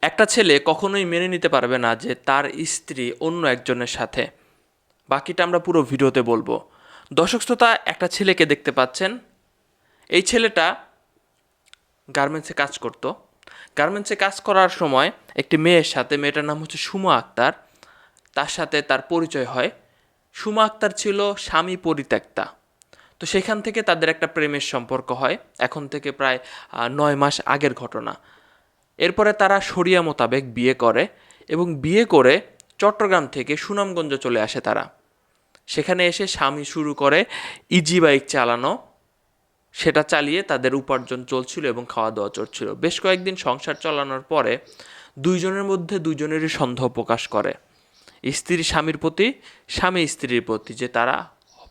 একটা ছেলে কখনোই মেনে নিতে পারবে না যে তার স্ত্রী অন্য একজনের সাথে। বাকিটা আমরা পুরো ভিডিওতে বলব। দর্শক শ্রোতা, একটা ছেলেকে দেখতে পাচ্ছেন। এই ছেলেটা গার্মেন্টসে কাজ করত। গার্মেন্টসে কাজ করার সময় একটি মেয়ের সাথে, মেয়েটার নাম হচ্ছে সুমা আক্তার, তার সাথে তার পরিচয় হয়। সুমা আক্তার ছিল স্বামী পরিত্যক্তা। তো সেখান থেকে তাদের একটা প্রেমের সম্পর্ক হয়। এখন থেকে প্রায় নয় মাস আগের ঘটনা। এরপরে তারা শরিয়া মোতাবেক বিয়ে করে এবং বিয়ে করে চট্টগ্রাম থেকে সুনামগঞ্জ চলে আসে তারা। সেখানে এসে স্বামী শুরু করে ইজি বাইক চালানো, সেটা চালিয়ে তাদের উপার্জন চলছিল এবং খাওয়া দাওয়া চলছিল। বেশ কয়েকদিন সংসার চালানোর পরে দুইজনের মধ্যে দুইজনেরই সন্দেহ প্রকাশ করে। স্ত্রী স্বামীর প্রতি, স্বামী স্ত্রীর প্রতি যে তারা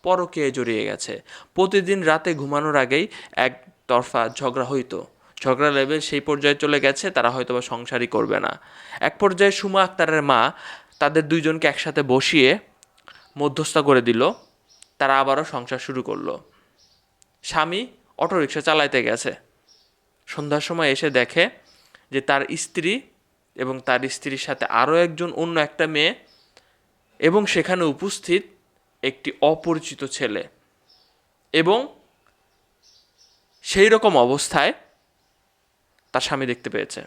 পরকে জড়িয়ে গেছে। প্রতিদিন রাতে ঘুমানোর আগেই এক তরফা ঝগড়া হইতো। ঝগড়া লেভেল সেই পর্যায়ে চলে গেছে, তারা হয়তো বা সংসারই করবে না। এক পর্যায়ে সুমা আক্তারের মা তাদের দুইজনকে একসাথে বসিয়ে মধ্যস্থতা করে দিল, তারা আবারও সংসার শুরু করল। স্বামী অটোরিকশা চালাইতে গেছে। সন্ধ্যার সময় এসে দেখে যে তার স্ত্রী এবং তার স্ত্রীর সাথে আরও একজন অন্য একটা মেয়ে এবং সেখানে উপস্থিত একটি অপরিচিত ছেলে এবং সেই রকম অবস্থায় তার স্বামী দেখতে পেয়েছে।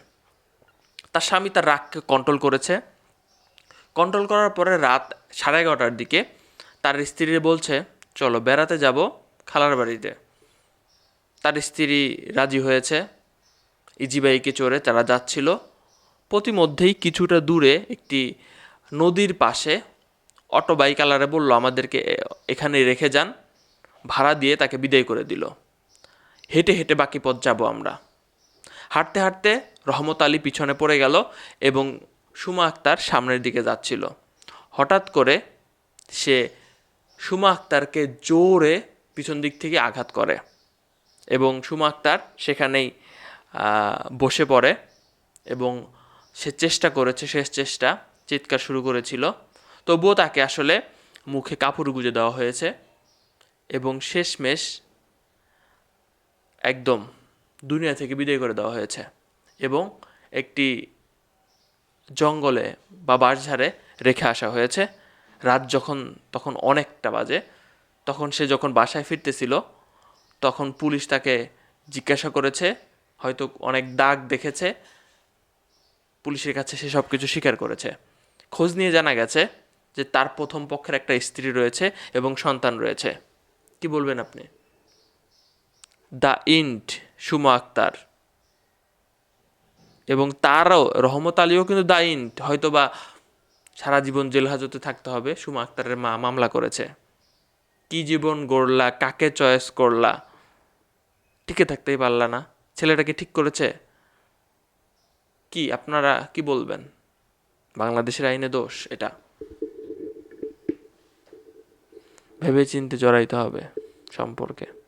তার স্বামী তার রাগকে কন্ট্রোল করেছে। কন্ট্রোল করার পরে রাত সাড়ে এগারোটার দিকে তার স্ত্রী বলছে, চলো বেড়াতে যাব খালার বাড়িতে। তার স্ত্রী রাজি হয়েছে। ইজিবাইকে চড়ে তারা যাচ্ছিল। প্রতিমধ্যেই কিছুটা দূরে একটি নদীর পাশে অটো বাইকালারে বলল, আমাদেরকে এখানে রেখে যান। ভাড়া দিয়ে তাকে বিদায় করে দিল। হেঁটে হেঁটে বাকি পথ যাব আমরা। হাঁটতে হাঁটতে রহমত আলী পিছনে পড়ে গেল এবং সুমা আক্তার সামনের দিকে যাচ্ছিল। হঠাৎ করে সে সুমা আক্তারকে জোরে পিছন দিক থেকে আঘাত করে এবং সুমা আক্তার সেখানেই বসে পড়ে এবং সে চেষ্টা করেছে, শেষ চেষ্টা চিৎকার শুরু করেছিল। তবুও তাকে আসলে মুখে কাপড় গুজে দেওয়া হয়েছে এবং শেষমেশ একদম দুনিয়া থেকে বিদায় করে দেওয়া হয়েছে এবং একটি জঙ্গলে বা বাঁশঝাড়ে রেখে আসা হয়েছে। রাত যখন, তখন অনেকটা বাজে। তখন সে যখন বাসায় ফিরতেছিল, তখন পুলিশ তাকে জিজ্ঞাসা করেছে, হয়তো অনেক দাগ দেখেছে। পুলিশের কাছে সে সব কিছু স্বীকার করেছে। খোঁজ নিয়ে জানা গেছে যে তার প্রথম পক্ষের একটা স্ত্রী রয়েছে এবং সন্তান রয়েছে। কি বলবেন আপনি? দ্য ইন্ট সুমা আক্তার। এবং তারও রহমত আলীও কিন্তু দায়ীন ইন্ট হয়তো বা সারা জীবন জেল হাজতে থাকতে হবে, সুমা আক্তারের মা মামলা করেছে। কি জীবন গড়লা, কাকে চয়েস করলা? টিকে থাকতেই পারলা না। ছেলেটাকে ঠিক করেছে? কি, আপনারা কি বলবেন? বাংলাদেশের আইনে দোষ এটা। ভেবে চিনতে জড়াইতে হবে সম্পর্কে।